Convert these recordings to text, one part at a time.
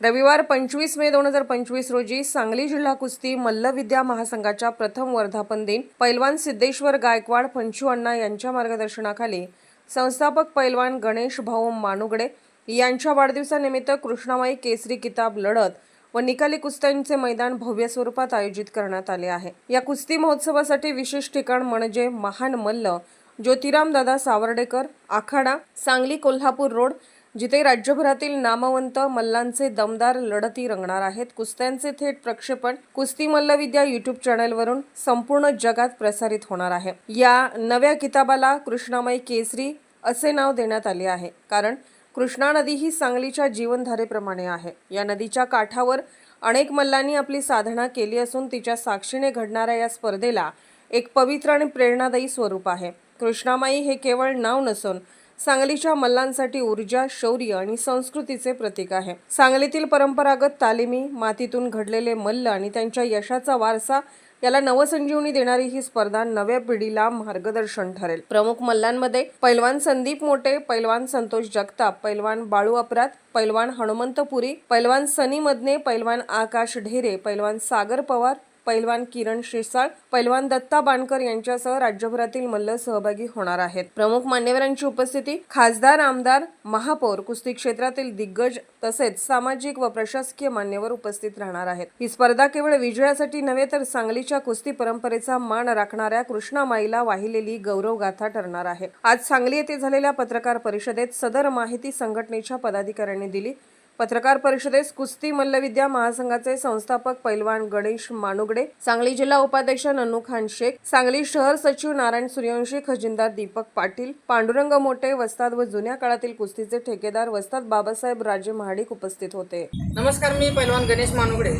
रविवार पंचवीस मे दोन हजार पंचवीस रोजी सांगली जिल्हा कुस्ती मल्लविद्या महासंघाच्या प्रथम वर्धापन दिन पैलवान सिद्धेश्वर गायकवाड पंचू अण्णा यांच्या मार्गदर्शनाखाली संस्थापक पैलवान गणेश भाऊ मानुगडे यांच्या वाढदिवसानिमित्त कृष्णामाई केसरी किताब लढत व निकाली कुस्त्यांचे मैदान भव्य स्वरूपात आयोजित करण्यात आले आहे. या कुस्ती महोत्सवासाठी विशेष ठिकाण म्हणजे महान मल्ल ज्योतिराम दादा सावर्डेकर आखाडा सांगली कोल्हापूर रोड जिथे राज्यभरातील नामवंत मल्लांचे दमदार लढती रंगणार आहेत कुस्त्यांचे थेट प्रक्षेपण कुस्ती मल्लविद्या युट्यूब चॅनलवरून संपूर्ण जगात प्रसारित होणार आहे. या नव्या किताबाला कृष्णामाई केसरी असे नाव देण्यात आले आहे कारण कृष्णा नदी ही सांगलीच्या जीवनधारेप्रमाणे आहे. या नदीच्या काठावर अनेक मल्लांनी आपली साधना केली असून तिच्या साक्षीने घडणाऱ्या या स्पर्धेला एक पवित्र आणि प्रेरणादायी स्वरूप आहे. कृष्णामाई हे केवळ नाव नसून सांगलीच्या मल्लांसाठी ऊर्जा शौर्य आणि संस्कृतीचे प्रतीक आहे. सांगलीतील परंपरागत तालिमी मातीतून घडलेले मल्ल आणि त्यांच्या यशाचा वारसा याला नवसंजीवनी देणारी ही स्पर्धा नव्या पिढीला मार्गदर्शन ठरेल. प्रमुख मल्लांमध्ये पैलवान संदीप मोटे पैलवान संतोष जगताप पैलवान बाळू अपरात पैलवान हनुमंतपुरी पैलवान सनी मदने पैलवान आकाश ढेरे पैलवान सागर पवार पैलवान किरण श्रीसाळ पैलवान दत्ता बाणकर यांच्यासह राज्यभरातील मल्ल सहभागी होणार आहेत. प्रमुख मान्यवरांची उपस्थिती खासदार आमदार महापौर कुस्ती क्षेत्रातील दिग्गज तसेच सामाजिक व प्रशासकीय मान्यवर उपस्थित राहणार आहेत. ही स्पर्धा केवळ विजयासाठी नव्हे तर सांगलीच्या कुस्ती परंपरेचा मान राखणाऱ्या कृष्णामाईला वाहिलेली गौरवगाथा ठरणार आहे. आज सांगली येथे झालेल्या पत्रकार परिषदेत सदर माहिती संघटनेच्या पदाधिकाऱ्यांनी दिली. पत्रकार परिषदेस कुस्ती मल्लविद्या महासंघाचे संस्थापक पैलवान गणेश मानुगडे सांगली जिल्हा उपाध्यक्ष नन्नू खान शेख सांगली शहर सचिव नारायण सूर्यवंशी खजिनदार दीपक पाटील पांडुरंग मोठे वस्ताद व जुन्या काळातील कुस्तीचे ठेकेदार वस्ताद बाबासाहेब राजे महाडिक उपस्थित होते. नमस्कार मी पैलवान गणेश मानुगडे.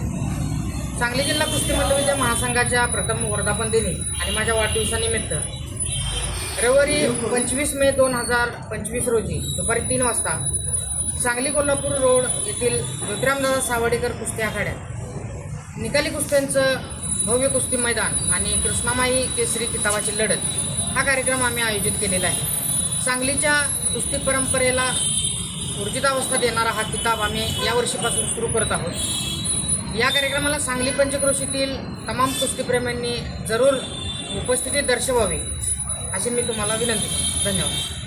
सांगली जिल्हा कुस्ती मल्लविद्या महासंघाच्या प्रथम वर्धापन दिनी आणि माझ्या वाढदिवसानिमित्त रविवारी पंचवीस मे दोन हजार पंचवीस रोजी दुपारी तीन वाजता सांगली कोल्हापूर रोड येथील ज्योतिरामदादा सावडेकर कुस्ती आखाड्यात. निकाली कुस्त्यांचं भव्य कुस्ती मैदान आणि कृष्णामाई केसरी किताबाची लढत हा कार्यक्रम आम्ही आयोजित केलेला आहे. सांगलीच्या कुस्ती परंपरेला ऊर्जितावस्था देणारा हा किताब आम्ही यावर्षीपासून सुरू करत आहोत. या कार्यक्रमाला सांगली पंचक्रोशीतील तमाम कुस्तीप्रेमींनी जरूर उपस्थिती दर्शवावी अशी मी तुम्हाला विनंती धन्यवाद.